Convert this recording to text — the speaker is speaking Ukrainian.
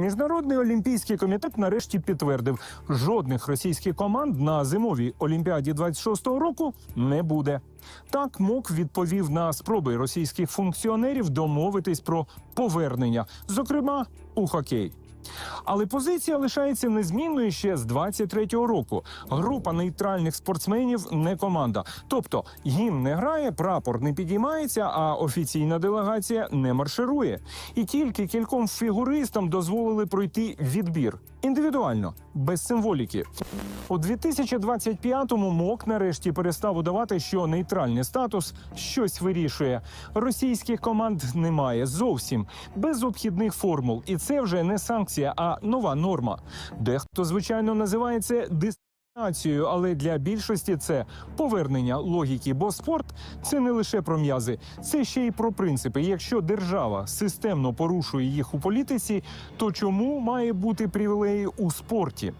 Міжнародний олімпійський комітет нарешті підтвердив, жодних російських команд на зимовій олімпіаді 26-го року не буде. Так МОК відповів на спроби російських функціонерів домовитись про повернення, зокрема у хокей. Але позиція лишається незмінною ще з 23-го року. Група нейтральних спортсменів не команда. Тобто гімн не грає, прапор не підіймається, а офіційна делегація не марширує. І тільки кільком фігуристам дозволили пройти відбір індивідуально, без символіки. У 2025-му МОК нарешті перестав удавати, що нейтральний статус щось вирішує. Російських команд немає зовсім без обхідних формул, і це вже не санкція, а нова норма. Дехто звичайно називає це дискримінацією, але для більшості це повернення логіки. Бо спорт це не лише про м'язи, це ще й про принципи. Якщо держава системно порушує їх у політиці, то чому має бути привілеї у спорті?